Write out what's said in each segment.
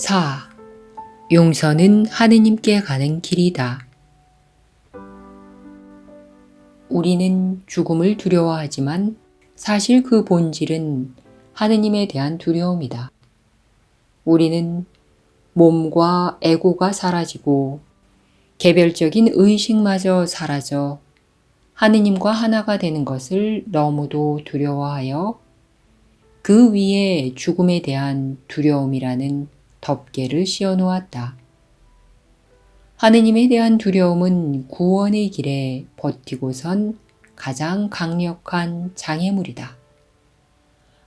4. 용서는 하느님께 가는 길이다. 우리는 죽음을 두려워하지만 사실 그 본질은 하느님에 대한 두려움이다. 우리는 몸과 에고가 사라지고 개별적인 의식마저 사라져 하느님과 하나가 되는 것을 너무도 두려워하여 그 위에 죽음에 대한 두려움이라는 덮개를 씌워 놓았다. 하느님에 대한 두려움은 구원의 길에 버티고선 가장 강력한 장애물이다.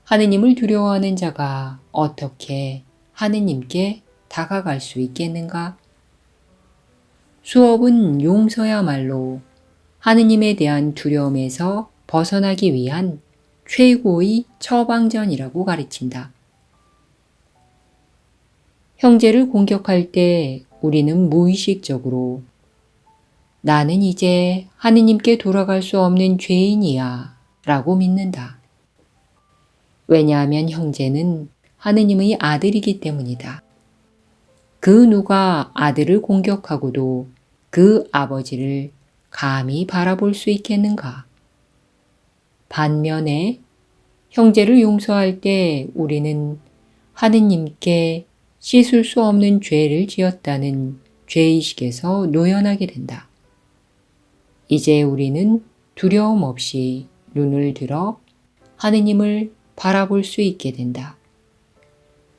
하느님을 두려워하는 자가 어떻게 하느님께 다가갈 수 있겠는가? 수업은 용서야말로 하느님에 대한 두려움에서 벗어나기 위한 최고의 처방전이라고 가르친다. 형제를 공격할 때 우리는 무의식적으로 나는 이제 하느님께 돌아갈 수 없는 죄인이야 라고 믿는다. 왜냐하면 형제는 하느님의 아들이기 때문이다. 그 누가 아들을 공격하고도 그 아버지를 감히 바라볼 수 있겠는가? 반면에 형제를 용서할 때 우리는 하느님께 씻을 수 없는 죄를 지었다는 죄의식에서 노연하게 된다. 이제 우리는 두려움 없이 눈을 들어 하느님을 바라볼 수 있게 된다.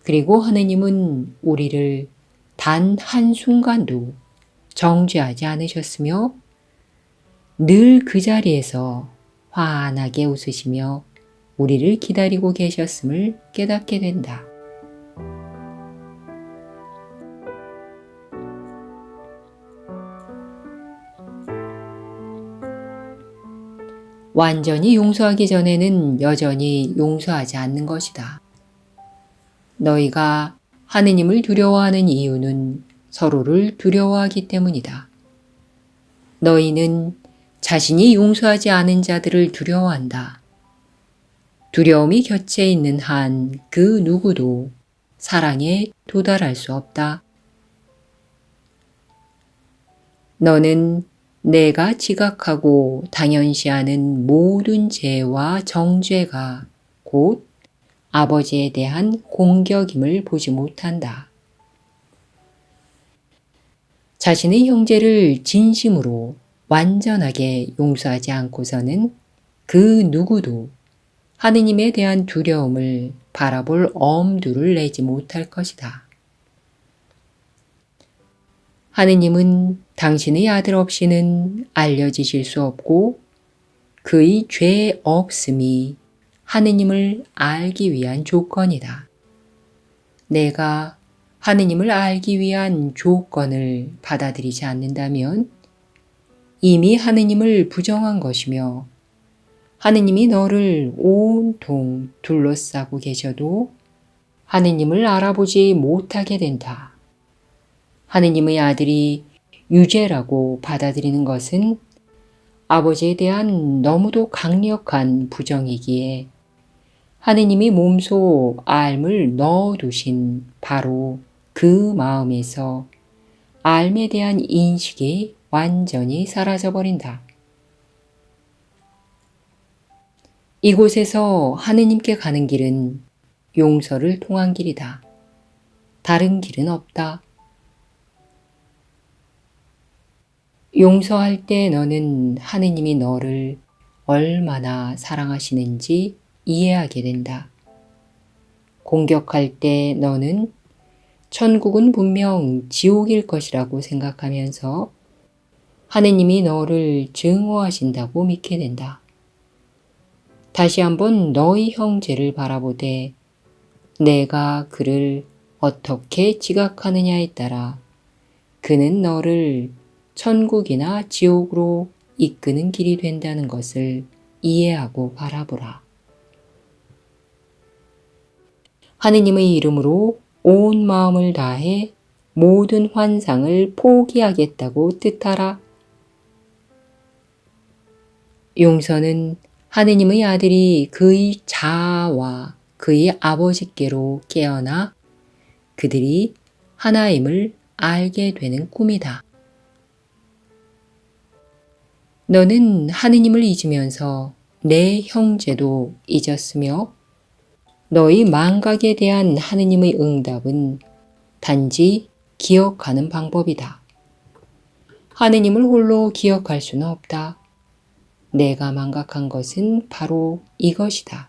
그리고 하느님은 우리를 단 한순간도 정죄하지 않으셨으며 늘 그 자리에서 환하게 웃으시며 우리를 기다리고 계셨음을 깨닫게 된다. 완전히 용서하기 전에는 여전히 용서하지 않는 것이다. 너희가 하느님을 두려워하는 이유는 서로를 두려워하기 때문이다. 너희는 자신이 용서하지 않은 자들을 두려워한다. 두려움이 곁에 있는 한 그 누구도 사랑에 도달할 수 없다. 너는 내가 지각하고 당연시하는 모든 죄와 정죄가 곧 아버지에 대한 공격임을 보지 못한다. 자신의 형제를 진심으로 완전하게 용서하지 않고서는 그 누구도 하느님에 대한 두려움을 바라볼 엄두를 내지 못할 것이다. 하느님은 당신의 아들 없이는 알려지실 수 없고 그의 죄 없음이 하느님을 알기 위한 조건이다. 내가 하느님을 알기 위한 조건을 받아들이지 않는다면 이미 하느님을 부정한 것이며 하느님이 너를 온통 둘러싸고 계셔도 하느님을 알아보지 못하게 된다. 하느님의 아들이 유죄라고 받아들이는 것은 아버지에 대한 너무도 강력한 부정이기에 하느님이 몸소 알을 넣어두신 바로 그 마음에서 알에 대한 인식이 완전히 사라져 버린다. 이곳에서 하느님께 가는 길은 용서를 통한 길이다. 다른 길은 없다. 용서할 때 너는 하느님이 너를 얼마나 사랑하시는지 이해하게 된다. 공격할 때 너는 천국은 분명 지옥일 것이라고 생각하면서 하느님이 너를 증오하신다고 믿게 된다. 다시 한번 너희 형제를 바라보되 내가 그를 어떻게 지각하느냐에 따라 그는 너를 천국이나 지옥으로 이끄는 길이 된다는 것을 이해하고 바라보라. 하느님의 이름으로 온 마음을 다해 모든 환상을 포기하겠다고 뜻하라. 용서는 하느님의 아들이 그의 자아와 그의 아버지께로 깨어나 그들이 하나임을 알게 되는 꿈이다. 너는 하느님을 잊으면서 내 형제도 잊었으며 너희 망각에 대한 하느님의 응답은 단지 기억하는 방법이다. 하느님을 홀로 기억할 수는 없다. 내가 망각한 것은 바로 이것이다.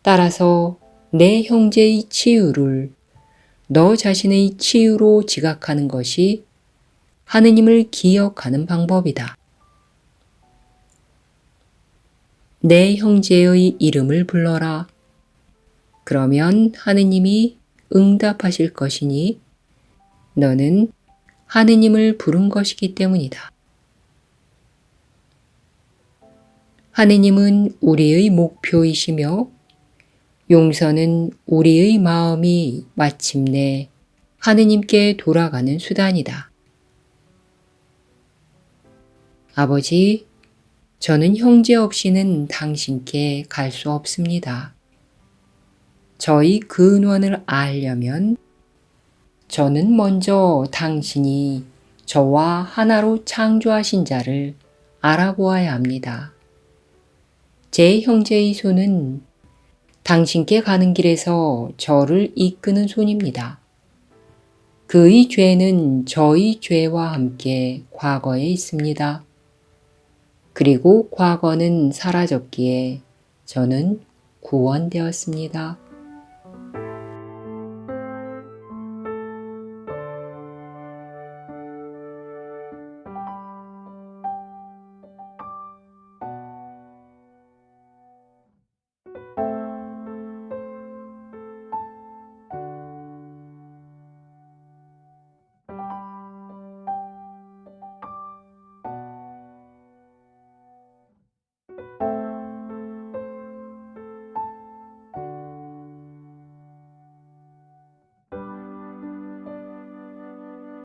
따라서 내 형제의 치유를 너 자신의 치유로 지각하는 것이 하느님을 기억하는 방법이다. 내 형제의 이름을 불러라. 그러면 하느님이 응답하실 것이니 너는 하느님을 부른 것이기 때문이다. 하느님은 우리의 목표이시며 용서는 우리의 마음이 마침내 하느님께 돌아가는 수단이다. 아버지, 저는 형제 없이는 당신께 갈 수 없습니다. 저희 근원을 알려면 저는 먼저 당신이 저와 하나로 창조하신 자를 알아보아야 합니다. 제 형제의 손은 당신께 가는 길에서 저를 이끄는 손입니다. 그의 죄는 저의 죄와 함께 과거에 있습니다. 그리고 과거는 사라졌기에 저는 구원되었습니다.